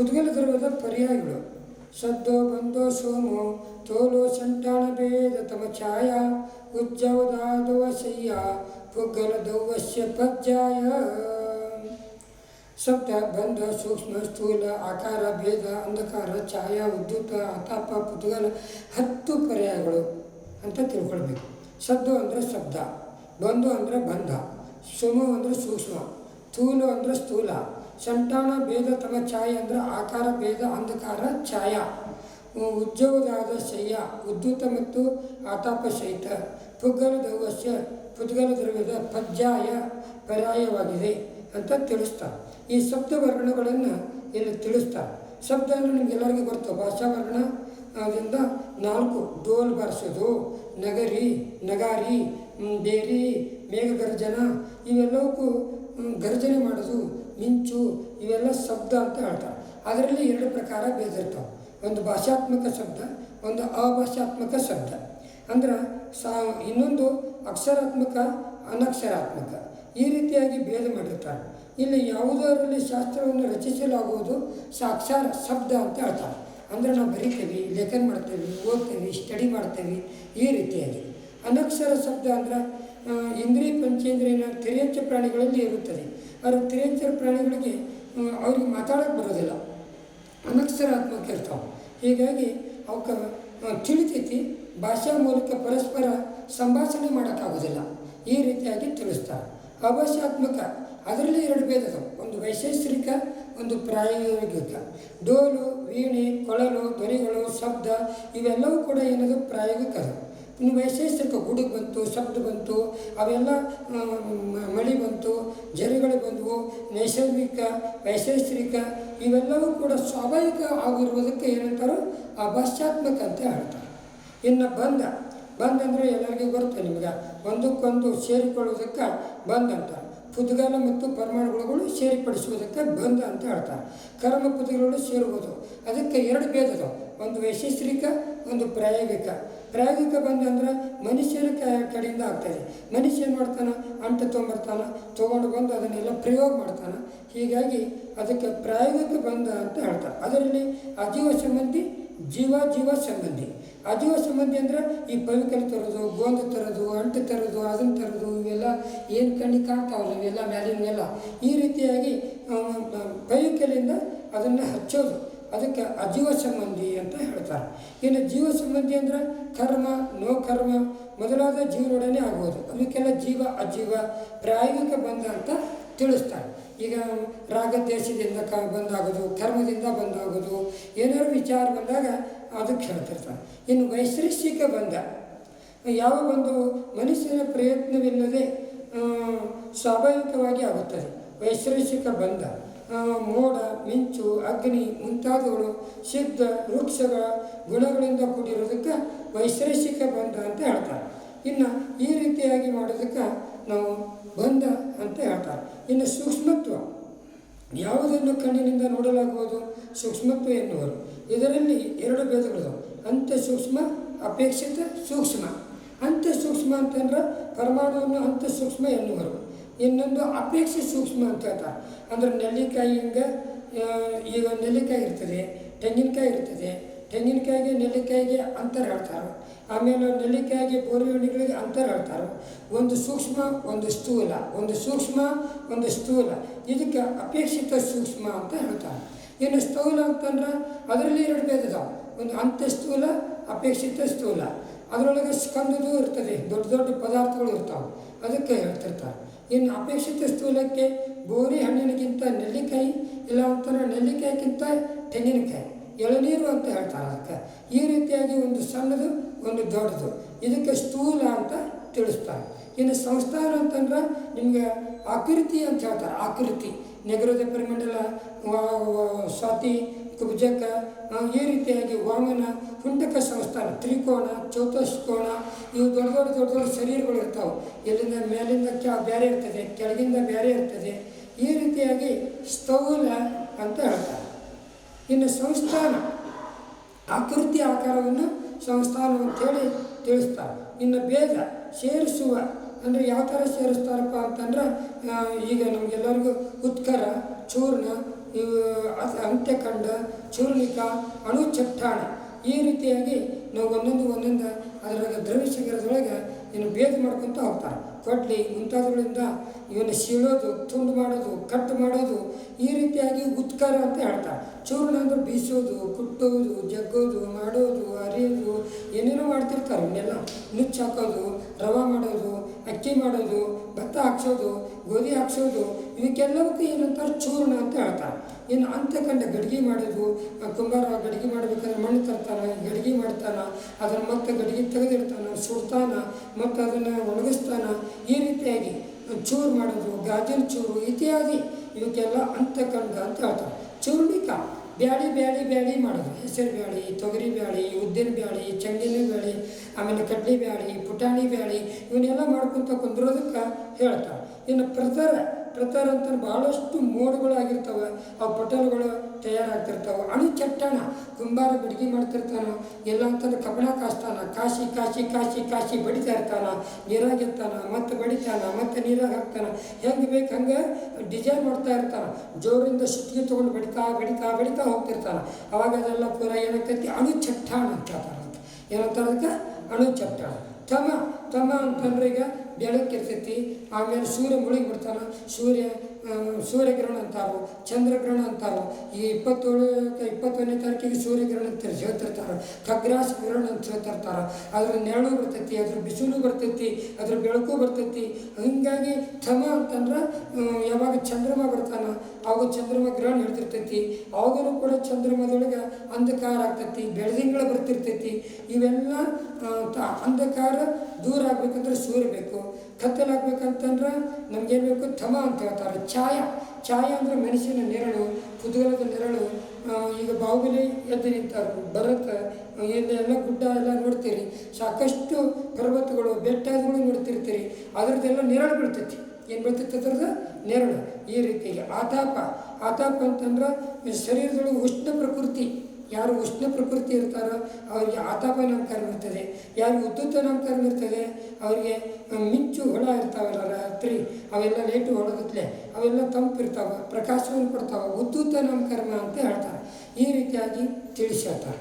ಪುದ್ಗಲ ದ್ರವ್ಯದ ಪರ್ಯಾಯಗಳು. ಸದ್ದೋ, ಬಂದೋ, ಸೋಮೋ, ತೋಲೋ ಸಂತಾನ ಭೇದ ತಮ ಛಾಯ ಉಜ್ಜವದಾದವ ಶಯ್ಯ ಪುಗ್ಗಲ ದೌವಶ್ಯ ಪಜ್ಜಾಯ. ಸಪ್ತ, ಬಂಧ, ಸೂಕ್ಷ್ಮ, ಸ್ಥೂಲ, ಆಕಾರ, ಭೇದ, ಅಂಧಕಾರ, ಛಾಯಾ ವಿದ್ಯುತ್ ಆತಾಪ ಪುದ್ಗಲ ಹತ್ತು ಪರ್ಯಾಯಗಳು ಅಂತ ತಿಳ್ಕೊಳ್ಬೇಕು. ಸದ್ದು ಅಂದರೆ ಶಬ್ದ ಬಂಧು ಅಂದರೆ ಬಂಧ, ಸುಮು ಅಂದರೆ ಸೂಕ್ಷ್ಮ ಸ್ಥೂಲು ಅಂದರೆ ಸ್ಥೂಲ. ಸಂತಾನ ಭೇದ ತಮ ಛಾಯೆ ಅಂದರೆ ಆಕಾರ, ಭೇದ, ಅಂಧಕಾರ, ಛಾಯ. ಉಜ್ಜವದಾದ ಶಯ್ಯ ಉದ್ದುತ ಮತ್ತು ಆತಾಪ ಶೈತ ಪುಗ್ಗಲ ದೌವಸ್ಯ ಪುದ್ಗಲ ದ್ರವ್ಯದ ಪಜ್ಜಾಯ ಪರ್ಯಾಯವಾಗಿದೆ ಅಂತ ತಿಳಿಸ್ತಾರೆ ಈ ಶಬ್ದ ವರ್ಣಗಳನ್ನು ಇಲ್ಲಿ ತಿಳಿಸ್ತಾರೆ ಶಬ್ದ ಅಂದರೆ ನಿಮ್ಗೆಲ್ಲರಿಗೂ ಗೊತ್ತು, ಭಾಷಾ ವರ್ಣ ಅದರಿಂದ ನಾಲ್ಕು, ಡೋಲ್ ಬಾರಿಸೋದು, ನಗರಿ, ನಗಾರಿ ಬೇರಿ ಮೇಘ ಗರ್ಜನ ಇವೆಲ್ಲವಕ್ಕೂ ಗರ್ಜನೆ ಮಾಡೋದು ಮಿಂಚು ಇವೆಲ್ಲ ಶಬ್ದ ಅಂತ ಹೇಳ್ತಾರೆ. ಅದರಲ್ಲಿ ಎರಡು ಪ್ರಕಾರ ಬೇದಿರ್ತಾವೆ ಒಂದು ಭಾಷಾತ್ಮಕ ಶಬ್ದ, ಒಂದು ಅಭಾಷಾತ್ಮಕ ಶಬ್ದ. ಅಂದ್ರೆ ಸಾ, ಇನ್ನೊಂದು ಅಕ್ಷರಾತ್ಮಕ, ಅನಕ್ಷರಾತ್ಮಕ. ಈ ರೀತಿಯಾಗಿ ಭೇದ ಮಾಡಿರ್ತಾರೆ. ಇಲ್ಲಿ ಯಾವುದರಲ್ಲಿ ಶಾಸ್ತ್ರವನ್ನು ರಚಿಸಲಾಗುವುದು ಸಾಕ್ಷಾರ ಶಬ್ದ ಅಂತ ಹೇಳ್ತಾರೆ. ಅಂದರೆ ನಾವು ಬರಿತೇವೆ, ಲೇಖನ ಮಾಡ್ತೇವೆ, ಓದ್ತೇವೆ ಸ್ಟಡಿ ಮಾಡ್ತೇವೆ, ಈ ರೀತಿಯಾಗಿ. ಅನಕ್ಷರ ಶಬ್ದ ಅಂದ್ರೆ ಇಂದ್ರಿಯ ಪಂಚೇಂದ್ರಿಯನ ತಿರಿಯಂಚ ಪ್ರಾಣಿಗಳಲ್ಲಿ ಇರುತ್ತದೆ. ಆದರೆ ತಿರಂಚರ ಪ್ರಾಣಿಗಳಿಗೆ ಅವ್ರಿಗೆ ಮಾತಾಡೋಕ್ಕೆ ಬರೋದಿಲ್ಲ. ಅನಕ್ಷರಾತ್ಮಕ ಇರ್ತಾವೆ ಹೀಗಾಗಿ ಅವಕ್ಕೆ ತಿಳಿತೈತಿ, ಭಾಷಾ ಮೂಲಕ ಪರಸ್ಪರ ಸಂಭಾಷಣೆ ಮಾಡೋಕ್ಕಾಗೋದಿಲ್ಲ. ಈ ರೀತಿಯಾಗಿ ತಿಳಿಸ್ತಾರೆ. ಅಭಾಷಾತ್ಮಕ ಅದರಲ್ಲಿ ಎರಡು ಭೇದ ಒಂದು ವೈಶೇಷಿಕ ಒಂದು ಪ್ರಾಯೋಗಿಕ. ಡೋಲು, ವೀಣೆ, ಕೊಳಲು, ಧ್ವನಿಗಳು, ಶಬ್ದ, ಇವೆಲ್ಲವೂ ಕೂಡ ಏನದು ಪ್ರಾಯೋಗಿಕ ಅದು ಇನ್ನು ವೈಶೇಷಿಕ ಗುಡುಗು ಬಂತು, ಶಬ್ದ ಬಂತು, ಅವೆಲ್ಲ ಮಳೆ ಬಂತು ಜರಿಗಳು ಬಂದವು, ನೈಸರ್ಗಿಕ ವೈಶೇಷಿಕ ಇವೆಲ್ಲವೂ ಕೂಡ ಸ್ವಾಭಾವಿಕ ಆಗಿರುವುದಕ್ಕೆ ಏನಂತಾರೋ ಅಭಾಷ್ಯಾತ್ಮಕ ಅಂತ ಹೇಳ್ತಾರೆ. ಇನ್ನು ಬಂದ, ಬಂದಂದರೆ ಎಲ್ಲರಿಗೂ ಬರುತ್ತೆ ನಿಮಗೆ. ಒಂದಕ್ಕೊಂದು ಸೇರಿಕೊಳ್ಳುವುದಕ್ಕೆ ಬಂಧ ಪುದ್ಗಾಲ ಮತ್ತು ಪರಮಾಣುಗಳು ಸೇರಿಪಡಿಸುವುದಕ್ಕೆ ಬಂಧ ಅಂತ ಹೇಳ್ತಾರೆ. ಕರ್ಮ ಪುದ್ಗಗಳು ಸೇರುವುದು. ಅದಕ್ಕೆ ಎರಡು ಭೇದ ಒಂದು ವೈಶಿಷ್ಟಿಕ ಒಂದು ಪ್ರಾಯೋಗಿಕ. ಪ್ರಾಯೋಗಿಕ ಬಂಧ ಅಂದ್ರೆ ಮನುಷ್ಯನ ಕಡೆಯಿಂದ ಆಗ್ತಾಯಿದೆ ಮನುಷ್ಯ ಏನು ಮಾಡ್ತಾನೆ? ಅಂಟು ತೊಗೊಂಬರ್ತಾನೆ. ತೊಗೊಂಡು ಬಂದು ಅದನ್ನೆಲ್ಲ ಪ್ರಯೋಗ ಮಾಡ್ತಾನೆ. ಹೀಗಾಗಿ ಅದಕ್ಕೆ ಪ್ರಾಯೋಗಿಕ ಬಂಧ ಅಂತ ಹೇಳ್ತಾರೆ. ಅದರಲ್ಲಿ ಅಜೀವ ಸಂಬಂಧಿ ಜೀವ ಜೀವ ಸಂಬಂಧಿ. ಅಜೀವ ಸಂಬಂಧಿ ಅಂದ್ರೆ ಈ ಪವಿಕಲ್ ತರೋದು, ಗೋಂದ ತರೋದು, ಅಂಟು ತರೋದು, ಅದನ್ನು ತರೋದು, ಇವೆಲ್ಲ ಏನು ಕಣ್ಣಿಗೆ ಕಾಣ್ತಾವಲ್ಲ, ಇವೆಲ್ಲ ಮ್ಯಾಲಿನವೆಲ್ಲ ಈ ರೀತಿಯಾಗಿ ಪವಿಕಲಿಂದ ಅದನ್ನು ಹಚ್ಚೋದು. ಅದಕ್ಕೆ ಅಜೀವ ಸಂಬಂಧಿ ಅಂತ ಹೇಳ್ತಾರೆ. ಇನ್ನು ಜೀವ ಸಂಬಂಧಿ ಅಂದ್ರೆ ಕರ್ಮ, ನೋ ಕರ್ಮ ಮೊದಲಾದ ಜೀವನೊಡನೆ ಆಗ್ಬೋದು ಅದಕ್ಕೆಲ್ಲ ಜೀವ, ಅಜೀವ, ಪ್ರಾಯೋಗಿಕ ಬಂಧ ಅಂತ ತಿಳಿಸ್ತಾರೆ. ಈಗ ರಾಗದ್ವೇಷದಿಂದ ಕ ಬಂದಾಗೋದು ಕರ್ಮದಿಂದ ಬಂದಾಗೋದು, ಏನಾದ್ರು ವಿಚಾರ ಬಂದಾಗ ಅದಕ್ಕೆ ಹೇಳ್ತಿರ್ತಾನೆ ಇನ್ನು ವೈಶ್ರೇಷಿಕ ಬಂದ ಯಾವ ಒಂದು ಮನುಷ್ಯನ ಪ್ರಯತ್ನವಿಲ್ಲದೆ ಸ್ವಾಭಾವಿಕವಾಗಿ ಆಗುತ್ತದೆ. ವೈಶ್ರೇಷಿಕ ಬಂಧ ಮೋಡ, ಮಿಂಚು, ಅಗ್ನಿ ಮುಂತಾದವುಗಳು ಸಿದ್ಧ ವೃಕ್ಷಗಳ ಗುಣಗಳಿಂದ ಕೂಡಿರೋದಕ್ಕೆ ವೈಶ್ರೇಷಿಕ ಬಂಧ ಅಂತ ಹೇಳ್ತಾರೆ. ಇನ್ನು ಈ ರೀತಿಯಾಗಿ ಮಾಡೋದಕ್ಕೆ ನಾವು ಬಂಧ ಅಂತ ಹೇಳ್ತಾರೆ. ಇನ್ನು ಸೂಕ್ಷ್ಮತ್ವ, ಯಾವುದನ್ನು ಕಣ್ಣಿನಿಂದ ನೋಡಲಾಗುವುದು? ಸೂಕ್ಷ್ಮತ್ವ ಎನ್ನುವರು. ಇದರಲ್ಲಿ ಎರಡು ಭೇದಗಳಿದಾವೆ. ಅಂತ್ಯ ಸೂಕ್ಷ್ಮ, ಅಪೇಕ್ಷಿತ ಸೂಕ್ಷ್ಮ. ಅಂತ್ಯ ಸೂಕ್ಷ್ಮ ಅಂತಂದ್ರೆ ಪರಮಾಣುವನ್ನು ಅಂತ್ಯ ಸೂಕ್ಷ್ಮ ಎನ್ನುವರು. ಇನ್ನೊಂದು ಅಪೇಕ್ಷಿತ ಸೂಕ್ಷ್ಮ ಅಂತ ಹೇಳ್ತಾರೆ. ಅಂದ್ರೆ ನೆಲ್ಲಿಕಾಯಿ ಹಿಂಗೆ? ಈಗ ನೆಲ್ಲಿಕಾಯಿ ಇರ್ತದೆ, ತೆಂಗಿನಕಾಯಿ ಇರ್ತದೆ ತೆಂಗಿನಕಾಯಿಗೆ ನೆಲ್ಲಿಕಾಯಿಗೆ ಅಂತರ ಹೇಳ್ತಾರೆ ಆಮೇಲೆ ನೆಲ್ಲಿಕಾಯಿಗೆ ಬೋರಿಹಣ್ಣಿಗಳಿಗೆ ಅಂತರ ಹೇಳ್ತಾರೆ ಒಂದು ಸೂಕ್ಷ್ಮ, ಒಂದು ಸ್ಥೂಲ. ಒಂದು ಸೂಕ್ಷ್ಮ, ಒಂದು ಸ್ಥೂಲ. ಇದಕ್ಕೆ ಅಪೇಕ್ಷಿತ ಸೂಕ್ಷ್ಮ ಅಂತ ಹೇಳ್ತಾರೆ. ಇನ್ನು ಸ್ಥೂಲ ಅಂತಂದ್ರೆ ಅದರಲ್ಲಿ ಎರಡು ಭೇದ ಒಂದು ಅಂತ್ಯ ಸ್ಥೂಲ, ಅಪೇಕ್ಷಿತ ಸ್ಥೂಲ. ಅದರೊಳಗೆ ಸ್ಕಂದದೂ ಇರ್ತದೆ. ದೊಡ್ಡ ದೊಡ್ಡ ಪದಾರ್ಥಗಳು ಇರ್ತಾವೆ. ಅದಕ್ಕೆ ಹೇಳ್ತಿರ್ತಾರೆ. ಇನ್ನು ಅಪೇಕ್ಷಿತ ಸ್ಥೂಲಕ್ಕೆ ಬೋರಿ ಹಣ್ಣಿನಗಿಂತ ನೆಲ್ಲಿಕಾಯಿ, ಇಲ್ಲ ಅಂತಂದ್ರೆ ನೆಲ್ಲಿಕಾಯಿಗಿಂತ ತೆಂಗಿನಕಾಯಿ. ಎಳನೀರು ಅಂತ ಹೇಳ್ತಾರೆ ಅದಕ್ಕೆ. ಈ ರೀತಿಯಾಗಿ ಒಂದು ಸಣ್ಣದು, ಒಂದು ದೊಡ್ಡದು. ಇದಕ್ಕೆ ಸ್ಥೂಲ ಅಂತ ತಿಳಿಸ್ತಾರೆ. ಇನ್ನು ಸಂಸ್ಥಾನ ಅಂತಂದ್ರೆ ನಿಮಗೆ ಆಕೃತಿ ಅಂತ ಹೇಳ್ತಾರೆ. ಆಕೃತಿ, ನೆಗರದ ಪರಿಮಂಡಲ ಸ್ವಾತಿ, ಕುಬ್ಜಕ ಈ ರೀತಿಯಾಗಿ ವಾಮನ ಹುಂಡಕ ಸಂಸ್ಥಾನ ತ್ರಿಕೋಣ ಚೌತಸ್ಕೋಣ ಇವು ದೊಡ್ಡ ದೊಡ್ಡ ದೊಡ್ಡ ದೊಡ್ಡ ಶರೀರಗಳು ಇರ್ತಾವೆ. ಎಲ್ಲಿಂದ ಮೇಲಿಂದ ಕೆ ಬೇರೆ ಇರ್ತದೆ, ಕೆಳಗಿಂದ ಬೇರೆ ಇರ್ತದೆ. ಈ ರೀತಿಯಾಗಿ ಸ್ಥೌಲ ಅಂತ ಹೇಳ್ತಾರೆ. ಇನ್ನು ಸಂಸ್ಥಾನ, ಆಕೃತಿ ಆಕಾರವನ್ನು ಸಂಸ್ಥಾನ ಅಂತೇಳಿ ತಿಳಿಸ್ತಾರೆ. ಇನ್ನು ಬೇಗ ಸೇರಿಸುವ, ಅಂದರೆ ಯಾವ ಥರ ಸೇರಿಸ್ತಾರಪ್ಪ ಅಂತಂದ್ರೆ ಈಗ ನಮಗೆಲ್ಲರಿಗೂ ಉತ್ಕರ, ಚೂರ್ಣ ಅಂತ್ಯಖಂಡ ಚೂರ್ಣಿಕ, ಅಣುಚಟ್ಟಾಣ ಈ ರೀತಿಯಾಗಿ ನಾವು ಒಂದೊಂದು ಒಂದೊಂದು ಅದರಾಗ ದ್ರವ್ಯ ಶಿಖರದೊಳಗೆ ಇನ್ನು ಭೇದ ಮಾಡ್ಕೊತ ಹೋಗ್ತಾರೆ. ಕೊಡ್ಲಿ ಮುಂತಾದವುಗಳಿಂದ ಇವನ್ನ ಸೀಳೋದು, ತುಂಡು ಮಾಡೋದು ಕಟ್ ಮಾಡೋದು ಈ ರೀತಿಯಾಗಿ ಉತ್ಕಾರ ಅಂತ ಹೇಳ್ತಾರೆ. ಚೂರ್ಣ ಅಂದ್ರೆ ಬೀಸೋದು, ಕುಟ್ಟೋದು, ಜಗ್ಗೋದು, ಮಾಡೋದು, ಅರಿಯೋದು, ಏನೇನೋ ಮಾಡ್ತಿರ್ತಾರೆ ಇವನ್ನೆಲ್ಲ. ನುಚ್ಚು ಹಾಕೋದು ರವೆ ಮಾಡೋದು, ಅಕ್ಕಿ ಮಾಡೋದು, ಭತ್ತ ಹಾಕ್ಸೋದು, ಗೋಧಿ ಹಾಕ್ಸೋದು, ಇವಕ್ಕೆಲ್ಲವಕ್ಕೂ ಏನಂತಾರೆ ಚೂರ್ಣ ಅಂತ ಹೇಳ್ತಾರೆ. ಇನ್ನು ಅಂತಕಂಡ ಗಡಿಗೆ ಮಾಡೋದು, ಕುಂಬಾರ ಗಡಿಗೆ ಮಣ್ಣು ಗಡಿಗೆ ಮಾಡ್ತಾನೆ, ಅದನ್ನು ಮತ್ತೆ ಗಡಿಗೆ ತೆಗೆದಿಡ್ತಾನೆ, ಸುಡ್ತಾನೆ, ಮತ್ತು ಅದನ್ನು ಒಣಗಿಸ್ತಾನ. ಈ ರೀತಿಯಾಗಿ ಚೂರು ಮಾಡೋದು, ಗಾಜಿನ ಚೂರು, ಇತ್ಯಾದಿ. ಇವಕ್ಕೆಲ್ಲ ಅಂತಕಂಡ ಅಂತ ಹೇಳ್ತಾರೆ. ಚೂರ್ಣಿಕ, ಬ್ಯಾಳಿ ಬ್ಯಾಳಿ ಬ್ಯಾಳಿ ಮಾಡೋದು. ಹೆಸರು ಬ್ಯಾಳಿ, ತೊಗರಿ ಬ್ಯಾಳಿ, ಉದ್ದಿನ ಬ್ಯಾಳಿ, ಚಂಡಿನ ಬ್ಯಾಳಿ, ಆಮೇಲೆ ಕಡ್ಲಿ ಬ್ಯಾಳಿ, ಪುಟಾಣಿ ಬ್ಯಾಳಿ, ಇವನ್ನೆಲ್ಲ ಮಾಡ್ಕೊತ ಕುಂದ್ರೋದಕ್ಕೆ ಹೇಳ್ತಾರೆ. ಇನ್ನು ಪ್ರತರ ಪ್ರತರ ಅಂತ ಭಾಳಷ್ಟು ಮೋಡ್ಗಳಾಗಿರ್ತವೆ. ಆ ಪಟಲ್ಗಳು ತಯಾರಾಗ್ತಿರ್ತಾವೆ. ಅಣು ಚಟ್ಟಣ, ಕುಂಬಾರ ಬಿಡುಗಿ ಮಾಡ್ತಿರ್ತಾನ, ಎಲ್ಲ ಅಂತಂದ್ರೆ ಕಬಣ ಕಾಸ್ತಾನ, ಕಾಶಿ ಕಾಶಿ ಕಾಶಿ ಕಾಶಿ ಬಡಿತಾ ಇರ್ತಾನ, ನೀರಾಗ ಮತ್ತು ಬಡಿತಾನ, ಮತ್ತು ನೀರಾಗ ಹಾಕ್ತಾನ. ಹೆಂಗೆ ಬೇಕು ಹಂಗೆ ಡಿಸೈನ್ ಮಾಡ್ತಾ ಇರ್ತಾನ. ಜೋರಿಂದ ಸುತ್ತಿಗೆ ತೊಗೊಂಡು ಬಡಿತಾ ಬಡಿತಾ ಬಡಿತಾ ಹೋಗ್ತಿರ್ತಾನ. ಅವಾಗ ಅದೆಲ್ಲ ಪೂರ ಏನಾಗ್ತೈತಿ? ಅಣು ಚಟ್ಟಾಣ ಅಂತ ಹೇಳ್ತಾರೆ ಏನಂತಾರೆ ಅಣು ಚಟ್ಟಾಣ. ತಮ ತಮ ಅಂತಂದ್ರೆ ಈಗ ಬೆಳಕಿರ್ತೈತಿ ಆಮೇಲೆ ಸೂರ್ಯ ಮುಳುಗಿ ಬಿಡ್ತಾನೆ. ಸೂರ್ಯ ಸೂರ್ಯಗ್ರಹಣ ಅಂತಾರೋ, ಚಂದ್ರಗ್ರಹಣ ಅಂತಾರೋ, ಈ ಇಪ್ಪತ್ತೇಳು, ಇಪ್ಪತ್ತೊಂದನೇ ತಾರೀಕಿಗೆ ಸೂರ್ಯಗ್ರಹಣ ಅಂತ ಹೇಳ್ತಿರ್ತಾರೆ. ಖಗ್ರಾಸ ಗ್ರಹಣ ಅಂತ ಹೇಳ್ತಿರ್ತಾರೆ. ಅದ್ರ ನೆರಳು ಬರ್ತೈತಿ, ಅದ್ರ ಬಿಸಿಲು ಬರ್ತೈತಿ, ಅದ್ರ ಬೆಳಕು ಬರ್ತೈತಿ. ಹೀಗಾಗಿ ಥಮ ಅಂತಂದ್ರೆ ಯಾವಾಗ ಚಂದ್ರಮ ಬರ್ತಾನ, ಅವಾಗ ಚಂದ್ರಮ ಗ್ರಹಣ ಹಿಡ್ತಿರ್ತೈತಿ ಅವಾಗಲೂ ಕೂಡ ಚಂದ್ರಮದೊಳಗೆ ಅಂಧಕಾರ ಆಗ್ತೈತಿ, ಬೆಳದಿಂಗಳು ಬರ್ತಿರ್ತೈತಿ. ಇವೆಲ್ಲ ಅಂಧಕಾರ ದೂರ ಆಗ್ಬೇಕಂದ್ರೆ ಸೂರ್ಯ ಬೇಕು. ಕತ್ತಲಾಗ್ಬೇಕಂತಂದ್ರೆ ನಮ್ಗೇನು ಬೇಕು? ಥಮ ಅಂತ ಹೇಳ್ತಾರೆ. ಛಾಯ ಛಾಯ ಅಂದರೆ ಮನುಷ್ಯನ ನೆರಳು ಕುತೂಹಲದ ನೆರಳು ಈಗ ಬಾಹುಬಲಿ ಎದ್ದು ನಿಂತಾರೆ, ಭರತ ಇಲ್ಲಿ ಎಲ್ಲ ಗುಡ್ಡ ಎಲ್ಲ ನೋಡ್ತೀರಿ, ಸಾಕಷ್ಟು ಪರ್ವತಗಳು ಬೆಟ್ಟಗಳು ನೋಡ್ತಿರ್ತೀರಿ, ಅದರದ್ದೆಲ್ಲ ನೆರಳು ಬಿಡ್ತೈತಿ ಏನು ಬೀಳ್ತೈತಿ ಅದ್ರದ್ದು? ನೆರಳು. ಈ ರೀತಿಯಲ್ಲಿ ಆತಾಪ. ಆತಾಪ ಅಂತಂದ್ರೆ ಶರೀರದೊಳಗೆ ಉಷ್ಣ ಪ್ರಕೃತಿ. ಯಾರು ಉಷ್ಣ ಪ್ರಕೃತಿ ಇರ್ತಾರೋ ಅವರಿಗೆ ಆತಾಪ ನಾಮಕರಣ ಇರ್ತದೆ, ಯಾರು ಉದ್ದುತ್ತ ನಾಮಕರಣ ಇರ್ತದೆ, ಅವರಿಗೆ ಮಿಂಚು ಹೊಳ ಇರ್ತಾವಲ್ಲ ರಾತ್ರಿ, ಅವೆಲ್ಲ ಲೇಟು ಹೊಳಗುತ್ತಲೆ ಅವೆಲ್ಲ ತಂಪಿರ್ತಾವೆ, ಪ್ರಕಾಶವನ್ನು ಕೊಡ್ತಾವೆ ಉದ್ದುತ್ತ ನಾಮಕರ್ಮ ಅಂತ ಹೇಳ್ತಾರೆ. ಈ ರೀತಿಯಾಗಿ ತಿಳಿಸಿ ಹೇಳ್ತಾರೆ.